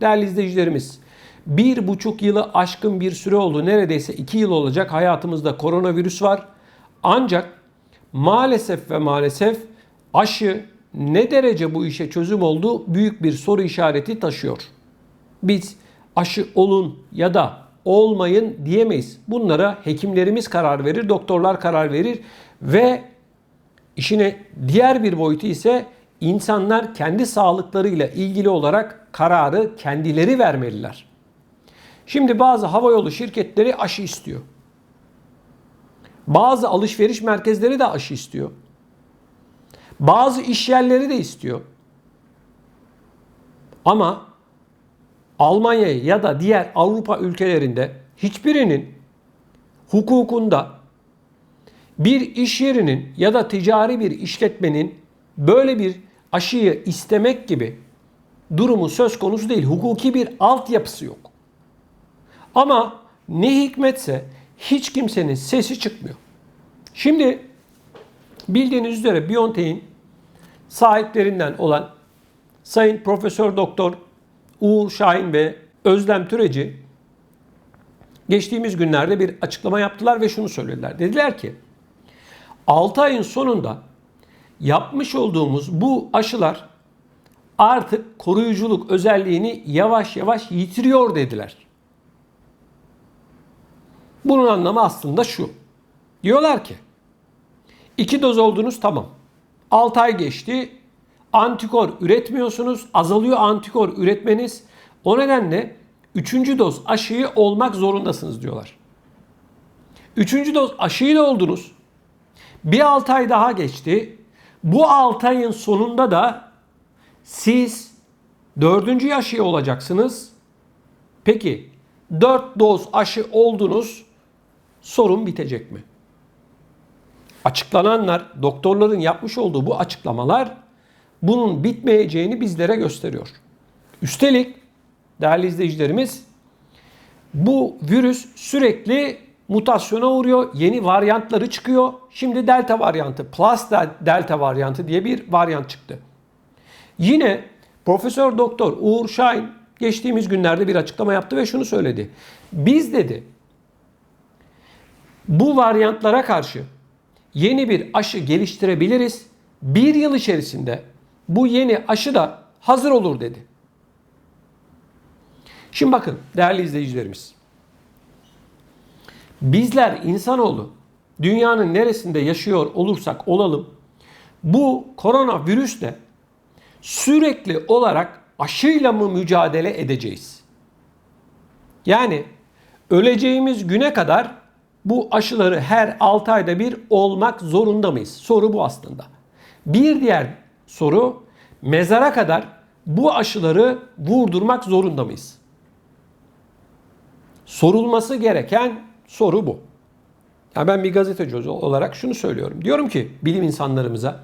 Değerli izleyicilerimiz, bir buçuk yılı aşkın bir süre oldu. Neredeyse iki yıl olacak hayatımızda koronavirüs var. Ancak maalesef ve maalesef aşı ne derece bu işe çözüm oldu büyük bir soru işareti taşıyor. Biz aşı olun ya da olmayın diyemeyiz. Bunlara hekimlerimiz karar verir, doktorlar karar verir ve işine diğer bir boyutu ise insanlar kendi sağlıklarıyla ilgili olarak kararı kendileri vermeliler. Şimdi bazı havayolu şirketleri aşı istiyor. Bazı alışveriş merkezleri de aşı istiyor. Bazı iş yerleri de istiyor. Ama Almanya ya da diğer Avrupa ülkelerinde hiçbirinin hukukunda bir iş yerinin ya da ticari bir işletmenin böyle bir aşıyı istemek gibi durumu söz konusu değil. Hukuki bir altyapısı yok. Ama ne hikmetse hiç kimsenin sesi çıkmıyor. Şimdi bildiğiniz üzere BioNTech'in sahiplerinden olan Sayın Profesör Doktor Uğur Şahin ve Özlem Türeci geçtiğimiz günlerde bir açıklama yaptılar ve şunu söylediler. Dediler ki 6 ayın sonunda yapmış olduğumuz bu aşılar artık koruyuculuk özelliğini yavaş yavaş yitiriyor dediler. Bunun anlamı aslında şu. Diyorlar ki iki doz oldunuz tamam. 6 ay geçti. Antikor üretmiyorsunuz. Azalıyor antikor üretmeniz. O nedenle 3. doz aşıyı olmak zorundasınız diyorlar. 3. doz aşıyı da oldunuz. Bir 6 ay daha geçti. Bu 6 ayın sonunda da siz 4. aşıyı olacaksınız. Peki 4 doz aşı oldunuz. Sorun bitecek mi? Açıklananlar, doktorların yapmış olduğu bu açıklamalar bunun bitmeyeceğini bizlere gösteriyor. Üstelik değerli izleyicilerimiz bu virüs sürekli mutasyona uğruyor. Yeni varyantları çıkıyor. Şimdi delta varyantı, plus delta varyantı diye bir varyant çıktı. Yine Profesör Doktor Uğur Şahin geçtiğimiz günlerde bir açıklama yaptı ve şunu söyledi. Biz dedi bu varyantlara karşı yeni bir aşı geliştirebiliriz. Bir yıl içerisinde bu yeni aşı da hazır olur dedi. Şimdi bakın değerli izleyicilerimiz. Bizler insanoğlu dünyanın neresinde yaşıyor olursak olalım bu koronavirüsle sürekli olarak aşıyla mı mücadele edeceğiz? Yani öleceğimiz güne kadar bu aşıları her 6 ayda bir olmak zorunda mıyız? Soru bu aslında. Bir diğer soru mezara kadar bu aşıları vurdurmak zorunda mıyız? Sorulması gereken soru bu. Ya ben bir gazeteci olarak şunu söylüyorum. Diyorum ki bilim insanlarımıza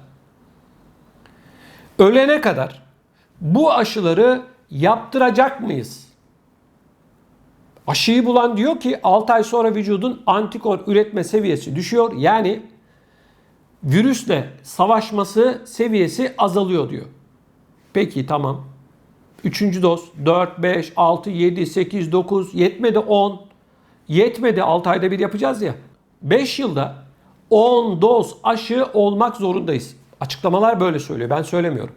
ölene kadar bu aşıları yaptıracak mıyız? Aşıyı bulan diyor ki 6 ay sonra vücudun antikor üretme seviyesi düşüyor. Yani virüsle savaşması seviyesi azalıyor diyor. Peki tamam. Üçüncü doz 4, 5, 6, 7, 8, 9 yetmedi 10. Yetmedi 6 ayda bir yapacağız ya. 5 yılda 10 doz aşı olmak zorundayız. Açıklamalar böyle söylüyor. Ben söylemiyorum.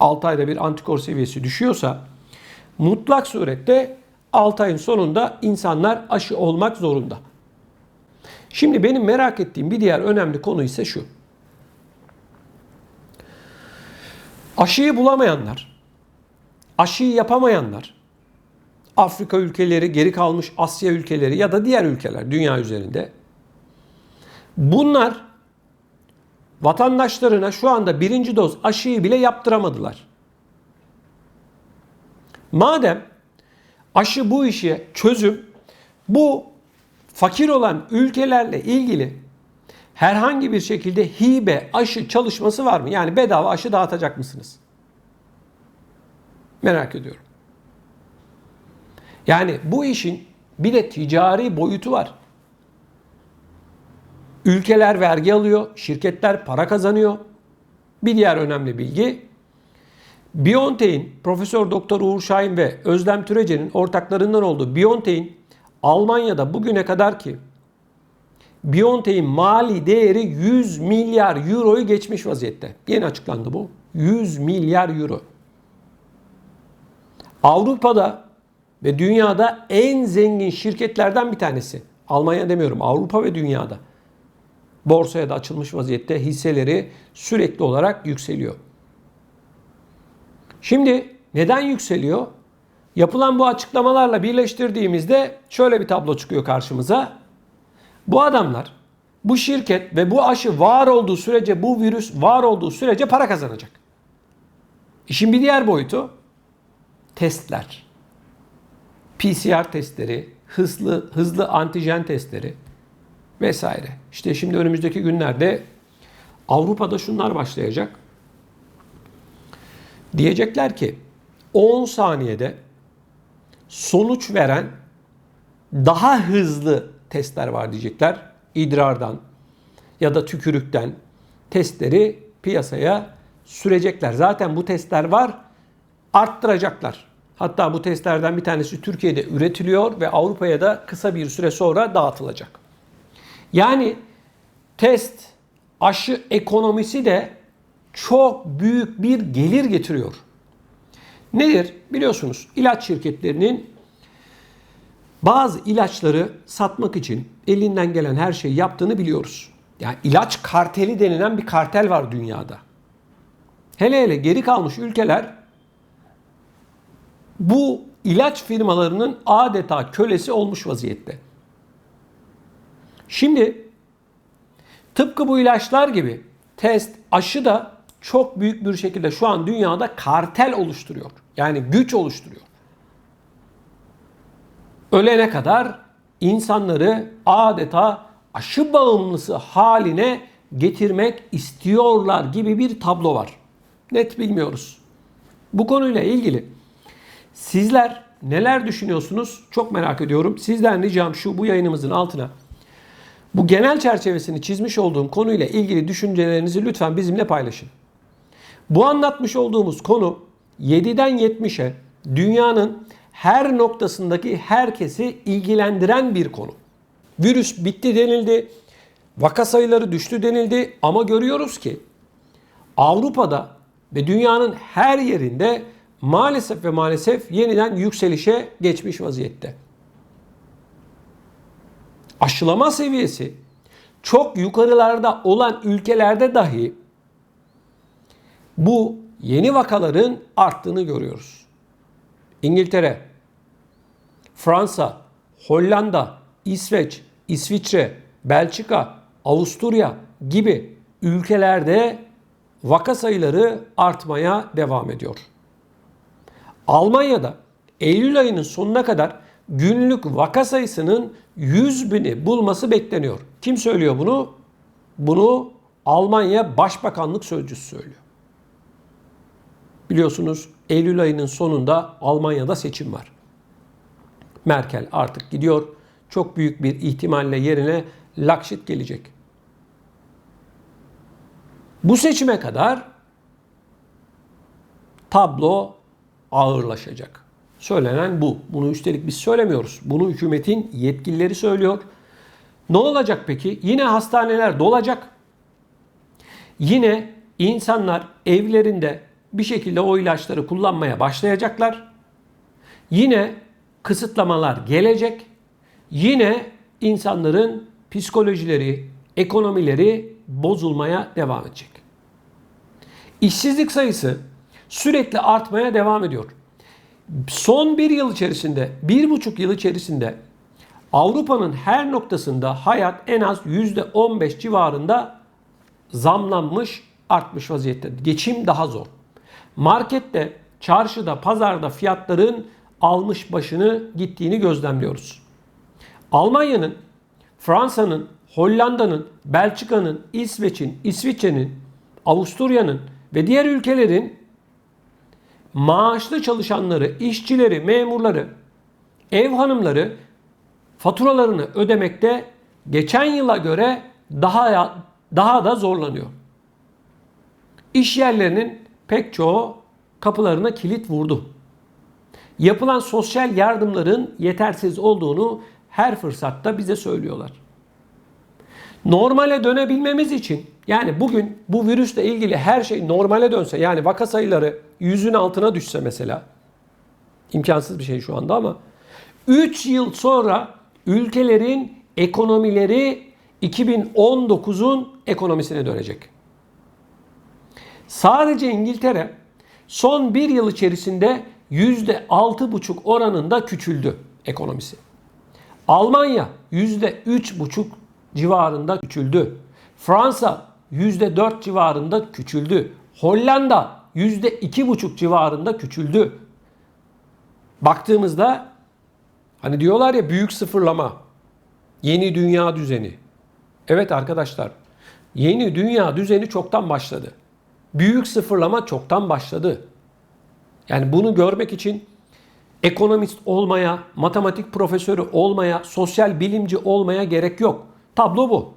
6 ayda bir antikor seviyesi düşüyorsa mutlak surette 6 ayın sonunda insanlar aşı olmak zorunda. Şimdi benim merak ettiğim bir diğer önemli konu ise şu. Aşıyı bulamayanlar, aşıyı yapamayanlar, Afrika ülkeleri, geri kalmış Asya ülkeleri ya da diğer ülkeler dünya üzerinde bunlar vatandaşlarına şu anda birinci doz aşıyı bile yaptıramadılar. Madem aşı bu işe çözüm, bu fakir olan ülkelerle ilgili herhangi bir şekilde hibe aşı çalışması var mı? Yani bedava aşı dağıtacak mısınız? Merak ediyorum. Yani bu işin bir de ticari boyutu var. Ülkeler vergi alıyor, şirketler para kazanıyor. Bir diğer önemli bilgi BioNTech'in Profesör Doktor Uğur Şahin ve Özlem Türece'nin ortaklarından olduğu BioNTech'in Almanya'da bugüne kadar ki BioNTech'in mali değeri 100 milyar euroyu geçmiş vaziyette. Yeni açıklandı bu. 100 milyar euro. Avrupa'da ve dünyada en zengin şirketlerden bir tanesi. Almanya demiyorum, Avrupa ve dünyada. Borsaya da açılmış vaziyette hisseleri sürekli olarak yükseliyor. Şimdi neden yükseliyor? Yapılan bu açıklamalarla birleştirdiğimizde şöyle bir tablo çıkıyor karşımıza. Bu adamlar bu şirket ve bu aşı var olduğu sürece bu virüs var olduğu sürece para kazanacak. İşin bir diğer boyutu testler. PCR testleri, hızlı hızlı antijen testleri vesaire. İşte şimdi önümüzdeki günlerde Avrupa'da şunlar başlayacak. Diyecekler ki 10 saniyede sonuç veren daha hızlı testler var diyecekler. İdrardan ya da tükürükten testleri piyasaya sürecekler. Zaten bu testler var, arttıracaklar. Hatta bu testlerden bir tanesi Türkiye'de üretiliyor ve Avrupa'ya da kısa bir süre sonra dağıtılacak. Yani test, aşı ekonomisi de çok büyük bir gelir getiriyor. Nedir? Biliyorsunuz ilaç şirketlerinin bazı ilaçları satmak için elinden gelen her şeyi yaptığını biliyoruz. Yani ilaç karteli denilen bir kartel var dünyada. Hele hele geri kalmış ülkeler bu ilaç firmalarının adeta kölesi olmuş vaziyette. Şimdi tıpkı bu ilaçlar gibi test, aşı da çok büyük bir şekilde şu an dünyada kartel oluşturuyor. Yani güç oluşturuyor. Ölene kadar insanları adeta aşı bağımlısı haline getirmek istiyorlar gibi bir tablo var. Net bilmiyoruz. Bu konuyla ilgili sizler neler düşünüyorsunuz? Çok merak ediyorum. Sizden ricam şu bu yayınımızın altına bu genel çerçevesini çizmiş olduğum konuyla ilgili düşüncelerinizi lütfen bizimle paylaşın. Bu anlatmış olduğumuz konu 7'den 70'e dünyanın her noktasındaki herkesi ilgilendiren bir konu. Virüs bitti denildi, vaka sayıları düştü denildi ama görüyoruz ki Avrupa'da ve dünyanın her yerinde maalesef ve maalesef yeniden yükselişe geçmiş vaziyette. Aşılama seviyesi çok yukarılarda olan ülkelerde dahi bu yeni vakaların arttığını görüyoruz. İngiltere, Fransa, Hollanda, İsveç, İsviçre, Belçika, Avusturya gibi ülkelerde vaka sayıları artmaya devam ediyor. Almanya'da Eylül ayının sonuna kadar günlük vaka sayısının 100 bini bulması bekleniyor. Kim söylüyor bunu? Bunu Almanya Başbakanlık Sözcüsü söylüyor. Biliyorsunuz Eylül ayının sonunda Almanya'da seçim var. Merkel artık gidiyor. Çok büyük bir ihtimalle yerine Lakşit gelecek. Bu seçime kadar tablo ağırlaşacak. Söylenen bu. Bunu üstelik biz söylemiyoruz. Bunu hükümetin yetkilileri söylüyor. Ne olacak peki? Yine hastaneler dolacak. Yine insanlar evlerinde bir şekilde o ilaçları kullanmaya başlayacaklar. Yine kısıtlamalar gelecek. Yine insanların psikolojileri, ekonomileri bozulmaya devam edecek. İşsizlik sayısı sürekli artmaya devam ediyor. Son bir yıl içerisinde, bir buçuk yıl içerisinde Avrupa'nın her noktasında hayat en az %15 civarında zamlanmış, artmış vaziyette. Geçim daha zor. Markette, çarşıda, pazarda fiyatların almış başını gittiğini gözlemliyoruz. Almanya'nın, Fransa'nın, Hollanda'nın, Belçika'nın, İsveç'in, İsviçre'nin, Avusturya'nın ve diğer ülkelerin maaşlı çalışanları, işçileri, memurları, ev hanımları faturalarını ödemekte geçen yıla göre daha daha da zorlanıyor. İş yerlerinin pek çoğu kapılarına kilit vurdu. Yapılan sosyal yardımların yetersiz olduğunu her fırsatta bize söylüyorlar. Normale dönebilmemiz için yani bugün bu virüsle ilgili her şey normale dönse yani vaka sayıları yüzün altına düşse mesela imkansız bir şey şu anda ama 3 yıl sonra ülkelerin ekonomileri 2019'un ekonomisine dönecek. Sadece İngiltere son bir yıl içerisinde %6,5 oranında küçüldü ekonomisi. Almanya %3,5 civarında küçüldü. Fransa %4 civarında küçüldü. Hollanda %2,5 civarında küçüldü. Baktığımızda hani diyorlar ya büyük sıfırlama, yeni dünya düzeni. Evet arkadaşlar, yeni dünya düzeni çoktan başladı. Büyük sıfırlama çoktan başladı. Yani bunu görmek için ekonomist olmaya, matematik profesörü olmaya, sosyal bilimci olmaya gerek yok. Tablo bu.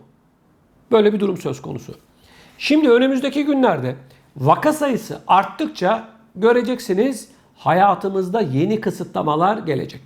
Böyle bir durum söz konusu. Şimdi önümüzdeki günlerde vaka sayısı arttıkça göreceksiniz hayatımızda yeni kısıtlamalar gelecek.